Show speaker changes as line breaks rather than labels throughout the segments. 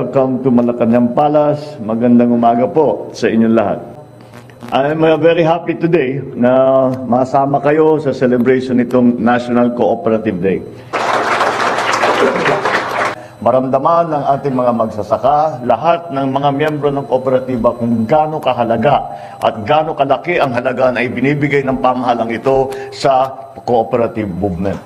Welcome to Malacanang Palace. Magandang umaga po sa inyong lahat. I'm uh, very happy today na masama kayo sa celebration nitong National Cooperative Day. Maramdaman ng ating mga magsasaka, lahat ng mga miyembro ng kooperatiba kung gaano kahalaga at gaano kalaki ang halaga na ibinibigay ng pamahalang ito sa cooperative movement.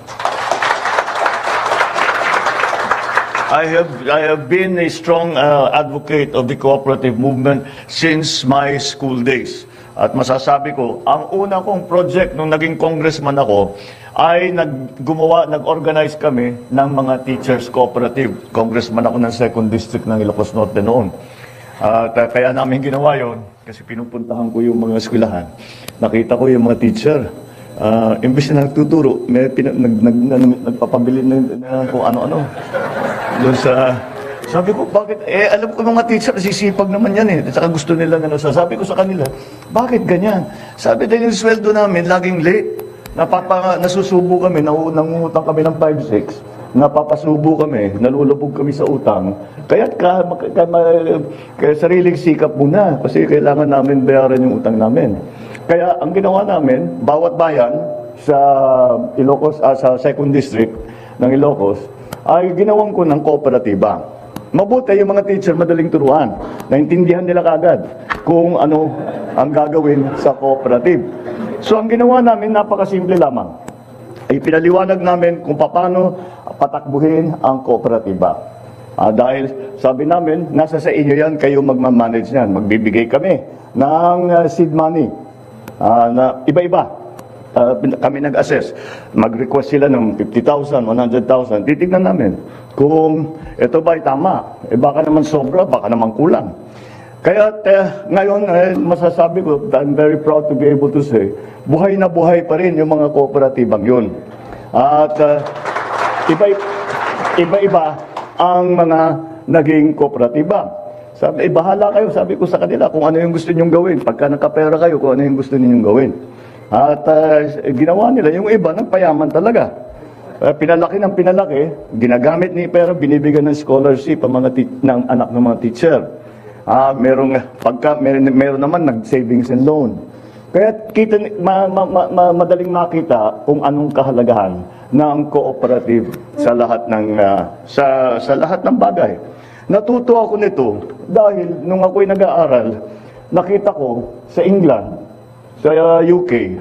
I have I have been a strong uh, advocate of the cooperative movement since my school days. At masasabi ko, ang una kong project nung naging congressman ako ay naggumawa, nag-organize kami ng mga teachers cooperative. Congressman ako ng 2nd District ng Ilocos Norte noon. At uh, kaya namin ginawa yon kasi pinupuntahan ko yung mga eskwelahan. Nakita ko yung mga teacher. Uh, imbes na nagtuturo, may pina, nag, nag, nag, nagpapabili na, na kung ano-ano. Doon sa... Sabi ko, bakit? Eh, alam ko mga teacher, sisipag naman yan eh. At saka gusto nila ano. Sabi ko sa kanila, bakit ganyan? Sabi dahil yung sweldo namin, laging late. Napapa, nasusubo kami, nangungutang kami ng 5-6. Napapasubo kami, nalulubog kami sa utang. Kaya ka, ka, ka, sariling sikap muna kasi kailangan namin bayaran yung utang namin. Kaya ang ginawa namin, bawat bayan sa Ilocos, ah, sa second district ng Ilocos, ay ginawan ko ng kooperatiba. Mabuti yung mga teacher madaling turuan. Naintindihan nila kagad kung ano ang gagawin sa cooperative. So ang ginawa namin, napakasimple lamang. Ay pinaliwanag namin kung paano patakbuhin ang kooperatiba. Ah, dahil sabi namin, nasa sa inyo yan, kayo magmamanage yan. Magbibigay kami ng ah, seed money ah, na iba-iba. Ah, kami nag-assess. Mag-request sila ng 50,000, 100,000. Titignan namin kung ito ba ay tama. Eh baka naman sobra, baka naman kulang. Kaya eh, ngayon, eh, masasabi ko, I'm very proud to be able to say, buhay na buhay pa rin yung mga kooperatibang yun. At ah, iba, iba-iba ang mga naging kooperatiba. Sabi, eh, bahala kayo, sabi ko sa kanila, kung ano yung gusto nyong gawin. Pagka nakapera kayo, kung ano yung gusto ninyong gawin. At ah, ginawa nila, yung iba, nagpayaman talaga. Uh, pinalaki ng pinalaki, ginagamit ni pera, binibigyan ng scholarship ang mga ng anak ng mga teacher. Ah, merong pagka meron, meron naman nag-savings and loan. Kaya kita ma, ma, ma, ma- madaling makita kung anong kahalagahan ng cooperative sa lahat ng ah, sa sa lahat ng bagay. Natuto ako nito dahil nung ako'y nag-aaral, nakita ko sa England, sa UK,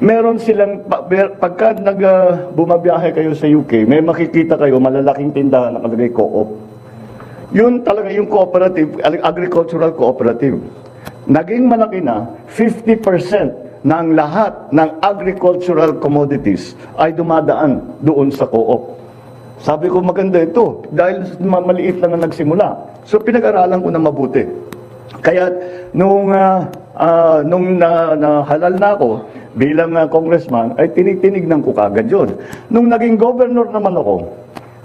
meron silang, pagka nag, ah, bumabiyahe kayo sa UK, may makikita kayo malalaking tindahan na nakalagay co-op. Yun talaga yung cooperative, ag- agricultural cooperative. Naging malaki na 50% ng lahat ng agricultural commodities ay dumadaan doon sa co-op. Sabi ko maganda ito dahil ma- maliit lang na nagsimula. So pinag-aralan ko na mabuti. Kaya nung ah, ah, nung na, nahalal na ako bilang ah, congressman ay tinitinignan ko kagad 'yon. Nung naging governor naman ako,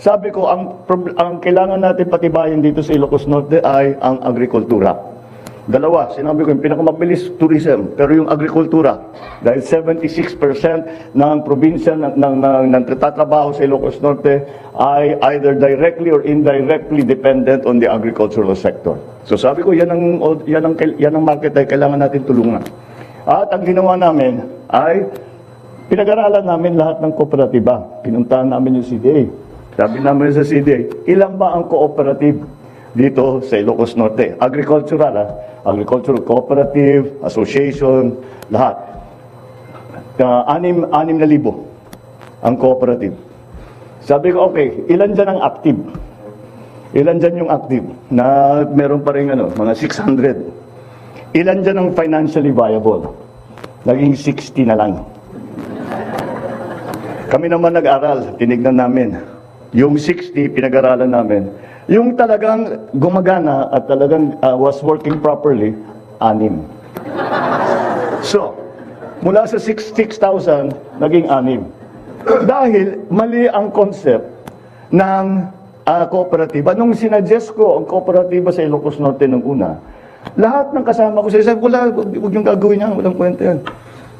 sabi ko ang ang kailangan natin patibayin dito sa Ilocos Norte ay ang agrikultura. Dalawa, sinabi ko yung pinakamabilis tourism, pero yung agrikultura, dahil 76% ng probinsya ng, ng, ng, ng sa Ilocos Norte ay either directly or indirectly dependent on the agricultural sector. So sabi ko, yan ang, yan ang, yan ang market ay kailangan natin tulungan. At ang ginawa namin ay pinag-aralan namin lahat ng kooperatiba. Pinuntahan namin yung CDA. Sabi namin sa CDA, ilan ba ang cooperative dito sa Ilocos Norte? Agricultural, ah. Agricultural Cooperative, Association, lahat. Uh, anim, anim na libo ang cooperative. Sabi ko, okay, ilan dyan ang active? Ilan dyan yung active na meron pa rin ano, mga 600? Ilan dyan ang financially viable? Naging 60 na lang. Kami naman nag-aral, tinignan namin. Yung 60, pinag-aralan namin. Yung talagang gumagana at talagang uh, was working properly, anim. So, mula sa 6 6,000, naging anim. Dahil mali ang concept ng uh, kooperatiba. Nung sinuggest ko ang kooperatiba sa Ilocos Norte nung una, lahat ng kasama ko, sabi ko, wala, huwag yung gagawin yan, walang kwenta yan.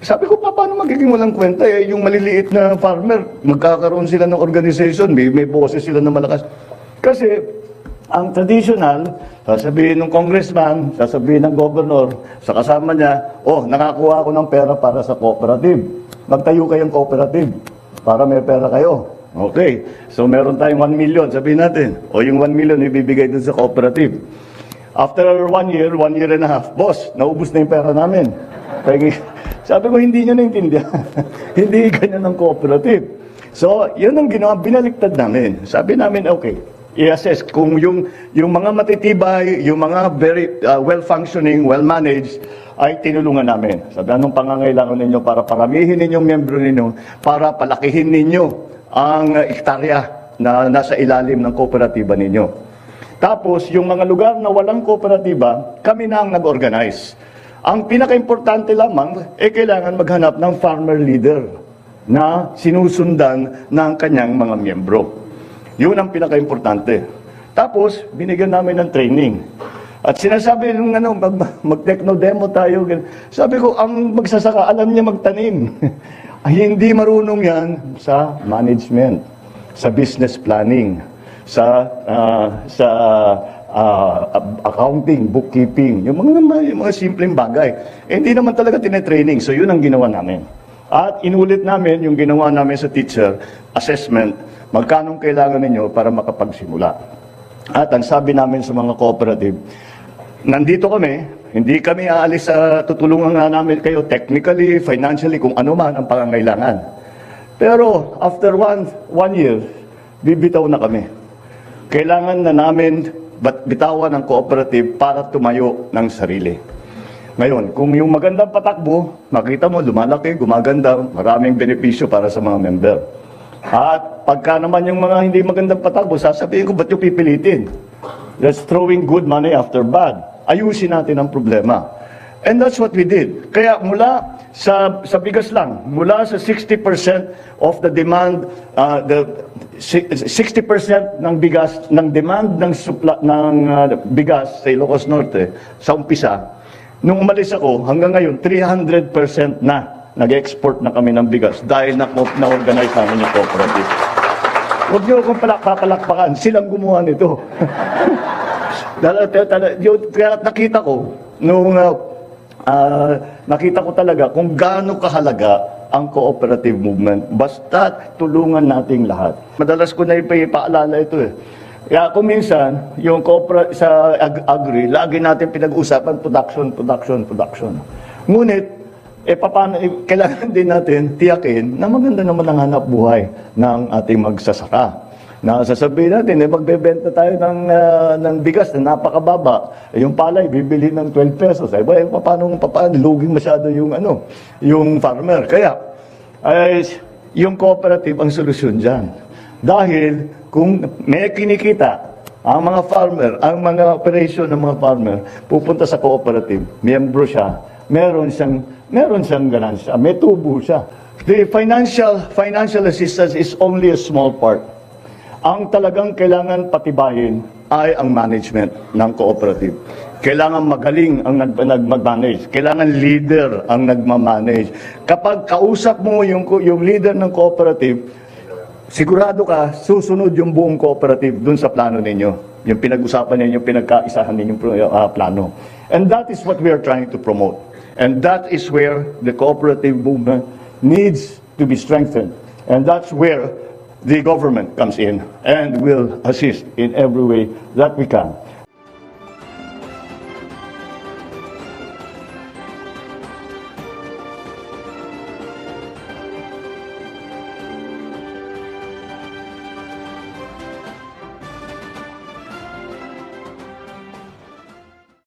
Sabi ko, pa, paano magiging walang kwenta? Eh, yung maliliit na farmer, magkakaroon sila ng organization, may, may boses sila na malakas. Kasi, Ang traditional, sasabihin ng congressman, sasabihin ng governor, sa kasama niya, oh, nakakuha ako ng pera para sa cooperative. Magtayo kayong cooperative para may pera kayo. Okay, so meron tayong 1 million, sabihin natin. O yung 1 million ibibigay dun sa cooperative. After one year, one year and a half, boss, naubos na yung pera namin. Sabi- Sabi ko, hindi nyo naintindihan. hindi ganyan ang cooperative. So, yun ang ginawa, binaliktad namin. Sabi namin, okay, i-assess kung yung, yung mga matitibay, yung mga very uh, well-functioning, well-managed, ay tinulungan namin. Sabi, anong pangangailangan ninyo para paramihin ninyong membro ninyo, para palakihin ninyo ang uh, ektarya na nasa ilalim ng kooperatiba ninyo. Tapos, yung mga lugar na walang kooperatiba, kami na ang nag-organize. Ang pinaka-importante lamang, eh kailangan maghanap ng farmer leader na sinusundan ng kanyang mga miyembro. Yun ang pinaka-importante. Tapos, binigyan namin ng training. At sinasabi nung ano, mag, mag-techno-demo tayo. Sabi ko, ang magsasaka, alam niya magtanim. Ay, hindi marunong yan sa management, sa business planning, sa ah, sa ah, accounting, bookkeeping, yung mga, yung mga simpleng bagay. Eh, hindi naman talaga tinetraining. So, yun ang ginawa namin. At inulit namin yung ginawa namin sa teacher assessment, magkano kailangan ninyo para makapagsimula. At ang sabi namin sa mga cooperative, nandito kami, hindi kami aalis sa tutulungan nga namin kayo technically, financially, kung ano man ang pangangailangan. Pero after one, one year, bibitaw na kami. Kailangan na namin bitawan ng cooperative para tumayo ng sarili. Ngayon, kung yung magandang patakbo, makita mo, lumalaki, gumaganda, maraming benepisyo para sa mga member. At pagka naman yung mga hindi magandang patakbo, sasabihin ko, ba't yung pipilitin? That's throwing good money after bad. Ayusin natin ang problema. And that's what we did. Kaya mula sa, sa bigas lang, mula sa 60% of the demand, uh, the si- 60% ng bigas, ng demand ng, supla, ng uh, bigas sa Ilocos Norte, sa umpisa, nung umalis ako, hanggang ngayon, 300% na nag-export na kami ng bigas dahil na, na-organize namin yung cooperative. Huwag niyo akong palak- papalakpakan, silang gumawa nito. Kaya nakita ko, nung uh, ah, nakita ko talaga kung gaano kahalaga ang cooperative movement. Basta tulungan nating lahat. Madalas ko na ipaalala ito eh. Kaya kung minsan, yung sa ag- agri, lagi natin pinag-uusapan production, production, production. Ngunit, eh, paano, eh, kailangan din natin tiyakin na maganda naman ang hanap buhay ng ating magsasaka na sasabihin natin, eh, magbebenta tayo ng, ah, ng bigas na napakababa. Eh, yung palay, bibili ng 12 pesos. Eh, well, paano, paano, luging masyado yung, ano, yung farmer. Kaya, ay, yung cooperative ang solusyon dyan. Dahil, kung may kinikita, ang mga farmer, ang mga operation ng mga farmer, pupunta sa cooperative, miyembro siya, meron siyang, meron siyang ganansya, may tubo siya. The financial, financial assistance is only a small part. Ang talagang kailangan patibayin ay ang management ng cooperative. Kailangan magaling ang nag, nag-manage. Kailangan leader ang nagmamanage. Kapag kausap mo yung, yung leader ng cooperative, sigurado ka, susunod yung buong cooperative dun sa plano ninyo. Yung pinag-usapan ninyo, yung pinagkaisahan ninyong uh, plano. And that is what we are trying to promote. And that is where the cooperative movement needs to be strengthened. And that's where the government comes in and will assist in every way that we can.